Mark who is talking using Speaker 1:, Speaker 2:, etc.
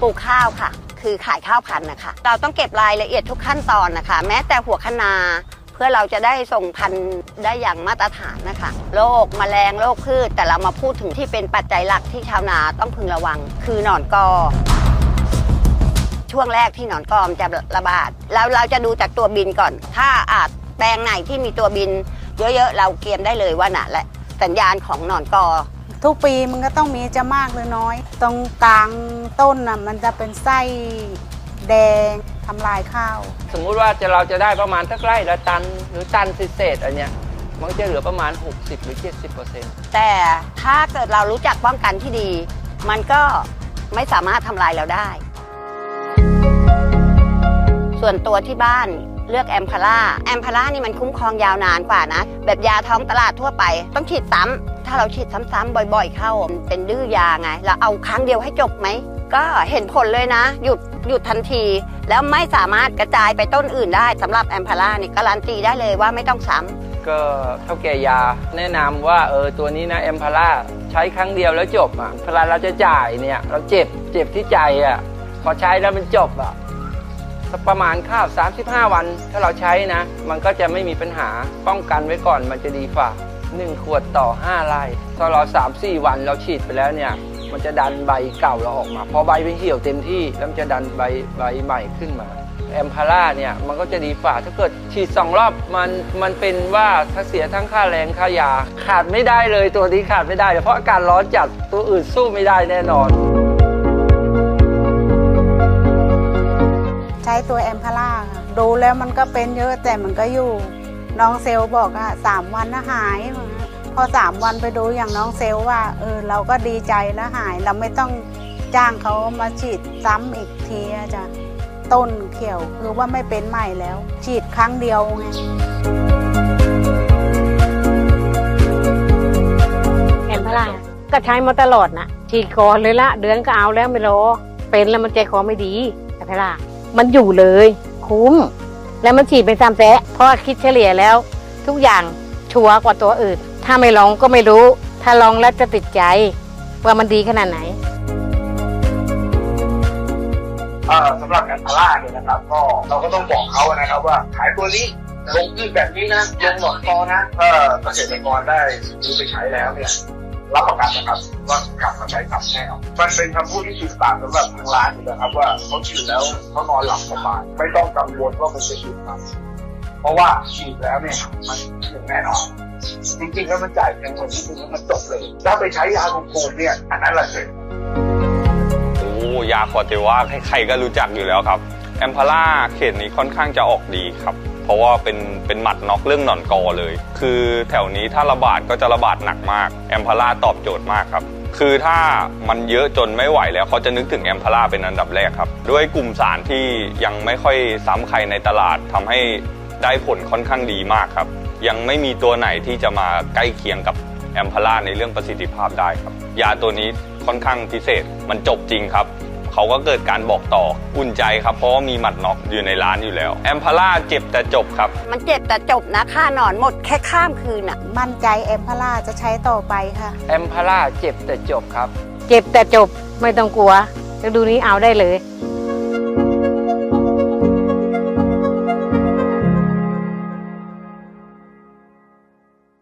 Speaker 1: ปลูกข้าวค่ะ คือขายข้าวพันธุ์นะคะ เราต้องเก็บรายละเอียดทุกขั้นตอนนะคะ แม้แต่หัวคะนา เพื่อเราจะได้ส่งพันธุ์ได้อย่างมาตรฐานนะคะโรคแมลงโรคพืช แต่เรามาพูดถึงที่เป็นปัจจัยหลักที่ชาวนาต้องพึงระวัง คือหนอนกอช่วงแรกที่หนอนกอมจะระบาดแล้วเราจะดูจากตัวบินก่อน ถ้าอาจแปลงไหนที่มีตัวบิน เยอะๆ เราเกียมได้เลยว่าน่ะและสัญญาณของหนอนกอ
Speaker 2: ทุกปีมันก็ต้องมีจะมากหรือน้อย ตรงกลางต้นน่ะมันจะเป็นไส้แดงทำลายข้าว
Speaker 3: สมมุติว่าจะเราจะได้ประมาณสักไร่ละตันหรือตันเศษๆอันเนี้ยมันก็จะเหลือประมาณ 60 หรือ 70เปอร์เซ็นต์
Speaker 1: แต่ถ้าเกิดเรารู้จักป้องกันที่ดี มันก็ไม่สามารถทำลายเราได้ ส่วนตัวที่บ้านเลือกแอมพาร่าแอมพาร่านี่มันคุ้มครองยาวนานกว่านะ แบบยาท้องตลาดทั่วไป ต้องฉีดซ้ำ ถ้าเราฉีดซ้ำๆบ่อยๆ เข้ามันเป็นดื้อยาไงเราเอาครั้งเดียวให้จบไหม ก็เห็นผลเลยนะ หยุดหยุดทันที แล้วไม่สามารถกระจายไปต้นอื่นได้สำหรับแอมพาร่านี่การันตีได้เลยว่าไม่ต้องซ้ำ
Speaker 3: ก็เท่าแก่ยาแนะนำว่าเออตัวนี้นะเอ็มพาร่าใช้ครั้งเดียวแล้วจบอะเวลาเราจะจ่ายเนี่ย เราเจ็บเจ็บที่ใจอะพอใช้แล้วมันจบอะประมาณข้าว 35 วัน ถ้าเราใช้นะ มันก็จะไม่มีปัญหาป้องกันไว้ก่อนมันจะดีกว่า 1 ขวดต่อ 5ไร่ถ้าเรา3-4 วันเราฉีดไปแล้วเนี่ย มันจะดันใบเก่าเราออกมา พอใบเป็นเหี่ยวเต็มที่แล้วมันจะดันใบใบใหม่ขึ้นมา แอมพาร่าเนี่ย มันก็จะดีฝ่าถ้าเกิดฉีดสองรอบมันมันเป็นว่าถ้าเสียทั้งค่าแรงค่ายา ขาดไม่ได้เลยตัวนี้ขาดไม่ได้เลยเพราะอากาศร้อนจัดตัวอื่นสู้ไม่ได้แน่นอน
Speaker 2: ใช้ตัวแอมพาร่าค่ะดูแล้วมันก็เป็นเยอะแต่มันก็อยู่ น้องเซลบอกว่าสามวันนะหายพอสามวันไปดูอย่างน้องเซลว่าเออเราก็ดีใจแล้วหายเราไม่ต้องจ้างเขามาฉีดซ้ำอีกทีจ้ะต้นเขียวคือว่าไม่เป็นใหม่แล้ว ฉีดครั้งเดียวไง
Speaker 4: แอมพลาก็ใช้มาตลอดนะฉีดก่อนเลยละเดือนก็เอาแล้วไม่รอเป็นแล้วมันใจคอไม่ดีแอมพลามันอยู่เลย คุ้ม แล้วมันฉีดเป็นซ้ำแซะเพราะคิดเฉลี่ยแล้ว ทุกอย่างชัวร์กว่าตัวอื่น ถ้าไม่ลองก็ไม่รู้ ถ้าลองแล้วจะติดใจ ว่ามันดีขนาดไหน
Speaker 5: เออสำหรับแอนพาร่าเนี่ยนะครับ ก็เราก็ต้องบอกเขานะครับว่าขายตัวนี้ลงพืชแบบนี้นะลงหนอนคอนะถ้าเกษตรกรได้ซื้อไปใช้แล้วเนี่ย รับประกันนะครับว่ากลับมาใช้กลับแน่มันเป็นคำพูดที่สื่อสารสำหรับทางร้านอยู่นะครับ ว่าเขาฉีดแล้วเขานอนหลับสบายไม่ต้องกังวลว่ามันจะหยุดครับเพราะว่าฉีดแล้วเนี่ยมันถึงแน่นอนจริงๆแล้วมันจ่ายเพียงคนที่นึงแล้วมันจบเลย ถ้าไปใช้ยาคุมภูมิเนี่ยอันนั้นแหละเสร็จ
Speaker 6: โอ้ยาคอเตว่าใครๆก็รู้จักอยู่แล้วครับแอมพาร่าเขตนี้ค่อนข้างจะออกดีครับ เพราะว่าเป็นเป็นหมัดน็อกเรื่องหนอนกอเลย คือแถวนี้ถ้าระบาดก็จะระบาดหนักมากแอมพาร่าตอบโจทย์มากครับคือถ้ามันเยอะจนไม่ไหวแล้วเขาจะนึกถึงแอมพาร่าเป็นอันดับแรกครับ ด้วยกลุ่มสารที่ยังไม่ค่อยซ้ำใครในตลาดทำให้ได้ผลค่อนข้างดีมากครับ ยังไม่มีตัวไหนที่จะมาใกล้เคียงกับแอมพาร่าในเรื่องประสิทธิภาพได้ครับ ยาตัวนี้ค่อนข้างพิเศษมันจบจริงครับ เขาก็เกิดการบอกต่ออุ่นใจครับ เพราะว่ามีหมัดน็อกอยู่ในร้านอยู่แล้ว แอมพาร่าเจ็บแต่จบครับ
Speaker 1: มันเจ็บแต่จบนะค่าหนอนหมดแค่ข้ามคืนอะ
Speaker 2: มั่นใจแอมพาร่าจะใช้ต่อไปค่ะ
Speaker 3: แอมพาร่าเจ็บแต่จบครับ
Speaker 4: เจ็บแต่จบไม่ต้องกลัวฤดูนี้เอาได้เลย
Speaker 2: ม